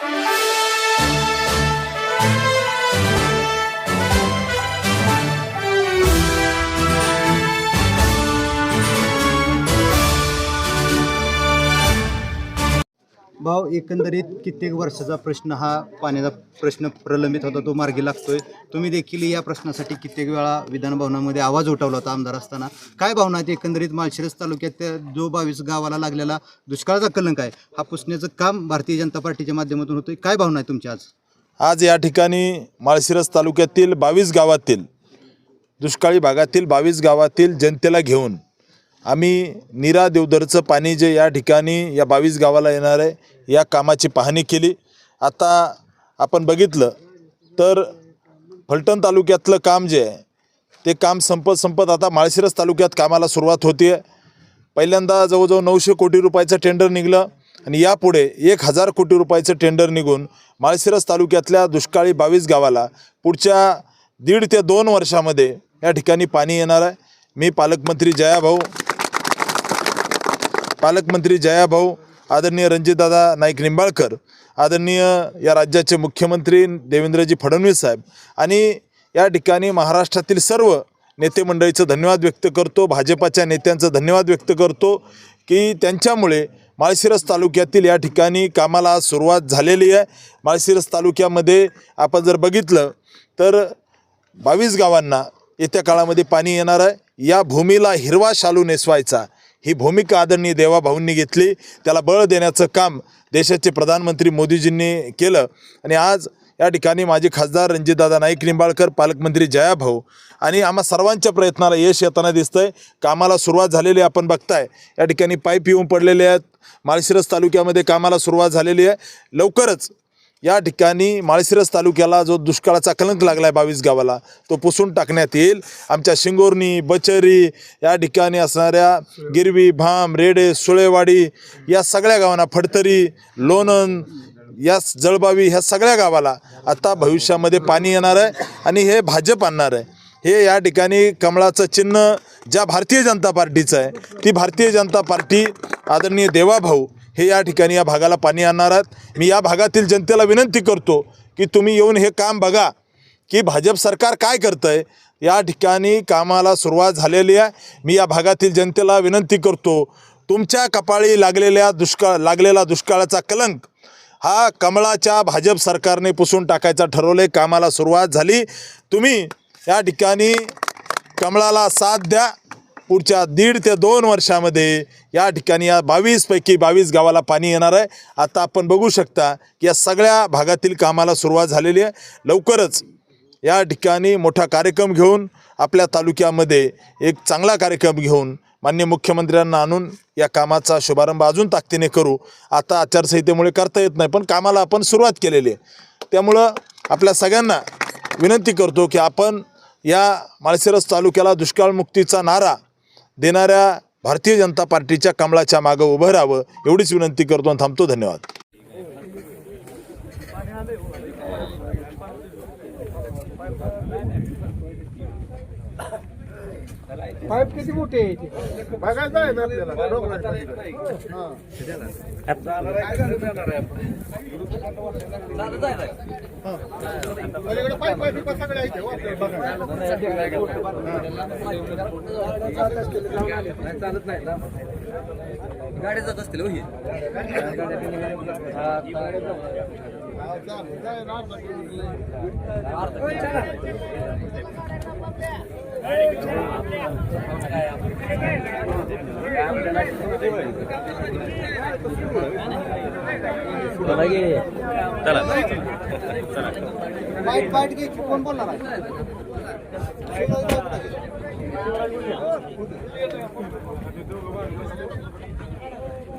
Bye. भाऊ एकंदरीत कित्येक वर्षाचा प्रश्न हा पाण्याचा प्रश्न प्रलंबित होता तो मार्गी लागतोय. तुम्ही देखील या प्रश्नासाठी कित्येक वेळा विधानभवनामध्ये आवाज उठवला होता आमदार असताना. काय भावना आहेत एकंदरीत माळशिरस तालुक्यात त्या जो बावीस गावाला लागलेला दुष्काळाचा कलंक आहे हा पुसण्याचं काम भारतीय जनता पार्टीच्या माध्यमातून होतोय. काय भावना आहे तुमची आज? आज या ठिकाणी माळशिरस तालुक्यातील बावीस गावातील दुष्काळी भागातील बावीस गावातील जनतेला घेऊन आम्ही नीरा देवदरचं पाणी जे या ठिकाणी या बावीस गावाला येणार आहे या कामाची पाहणी केली. आता आपण बघितलं तर फलटण तालुक्यातलं काम जे आहे ते काम संपत संपत आता माळशिरस तालुक्यात कामाला सुरुवात होती आहे पहिल्यांदा जवळजवळ नऊशे कोटी रुपयाचं टेंडर निघलं आणि यापुढे एक हजार कोटी रुपयाचं टेंडर निघून माळशिरस तालुक्यातल्या दुष्काळी बावीस गावाला पुढच्या दीड ते दोन वर्षामध्ये या ठिकाणी पाणी येणार आहे. मी पालकमंत्री जयाभाऊ पालकमंत्री जयाभाऊ आदरणीय रणजितदादा नाईक निंबाळकर आदरणीय या राज्याचे मुख्यमंत्री देवेंद्रजी फडणवीस साहेब आणि या ठिकाणी महाराष्ट्रातील सर्व नेते मंडळीचं धन्यवाद व्यक्त करतो भाजपाच्या नेत्यांचं धन्यवाद व्यक्त करतो की त्यांच्यामुळे माळशिरस तालुक्यातील या ठिकाणी कामाला आज सुरुवात झालेली आहे. माळशिरस तालुक्यामध्ये आपण जर बघितलं तर बावीस गावांना येत्या काळामध्ये पाणी येणार आहे. या भूमीला हिरवा शालू नेसवायचा. ही भूमिका आदरणीय देवाभाऊंनी घेतली. त्याला बळ देण्याचं काम देशाचे प्रधानमंत्री मोदीजींनी केलं. आणि आज या ठिकाणी माजी खासदार रणजितदादा नाईक निंबाळकर पालकमंत्री जयाभाऊ आणि आम्हा सर्वांच्या प्रयत्नाला यश येताना दिसतंय. कामाला सुरुवात झालेली आहे, आपण बघताय. या ठिकाणी पाईप येऊन पडलेले आहेत. माळशिरस तालुक्यामध्ये कामाला सुरुवात झालेली आहे. लवकरच या ठिकाणी माळशिरस तालुक्याला जो दुष्काळाचा कलंक लागला आहे बावीस गावाला तो पुसून टाकण्यात येईल. आमच्या शिंगोर्णी बचरी या ठिकाणी असणाऱ्या गिरवी भाम रेडे सुळेवाडी या सगळ्या गावांना फडतरी लोणंद या जळबावी ह्या सगळ्या गावाला आता भविष्यामध्ये पाणी येणार आहे आणि हे भाजप आणणार आहे. हे या ठिकाणी कमळाचं चिन्ह ज्या भारतीय जनता पार्टीचं आहे ती भारतीय जनता पार्टी आदरणीय देवाभाऊ हे या ठिकाणी या भागाला पाणी आणणार आहेत. मी या भागातील जनतेला विनंती करतो की तुम्ही येऊन हे काम बघा. की भाजप सरकार काय करतं आहे या ठिकाणी कामाला सुरुवात झालेली आहे. मी या भागातील जनतेला विनंती करतो तुमच्या कपाळी लागलेल्या दुष्काळ लागलेला दुष्काळाचा कलंक हा कमळाच्या भाजप सरकारने पुसून टाकायचा ठरवले कामाला सुरुवात झाली. तुम्ही या ठिकाणी कमळाला साथ द्या. पुढच्या दीड ते दोन वर्षामध्ये या ठिकाणी या बावीसपैकी बावीस गावाला पाणी येणार आहे. आता आपण बघू शकता की या सगळ्या भागातील कामाला सुरुवात झालेली आहे. लवकरच या ठिकाणी मोठा कार्यक्रम घेऊन आपल्या तालुक्यामध्ये एक चांगला कार्यक्रम घेऊन मान्य मुख्यमंत्र्यांना आणून या कामाचा शुभारंभ अजून ताकदीने करू. आता आचारसंहितेमुळे करता येत नाही पण कामाला आपण सुरुवात केलेली आहे. त्यामुळं आपल्या सगळ्यांना विनंती करतो की आपण या माळशिरस तालुक्याला दुष्काळमुक्तीचा नारा देणाऱ्या भारतीय जनता पार्टीच्या कमळाच्या मागं उभं राहावं एवढीच विनंती करतो आणि थांबतो. धन्यवाद. पाईप किती मोठे आहे इथे? बघायचं आहे ना आपल्याला डोंगराच्या तिकडे. हा. हा. पलीकडे पाईप आहे, बिपा सगळे आहेत, हो, आपल्याला बघायला. गाडी जात असतील हो ही हा, चालेल. जाय ना, पाईप पाईप घ्यायची कोण बोलणार आहे?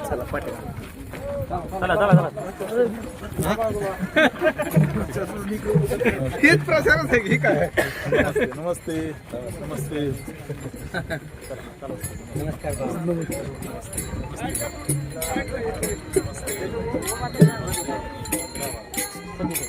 सोबत आहे चला चला चला. हेच प्रसारच आहे की काय? नमस्ते नमस्ते. सुरुवात आहे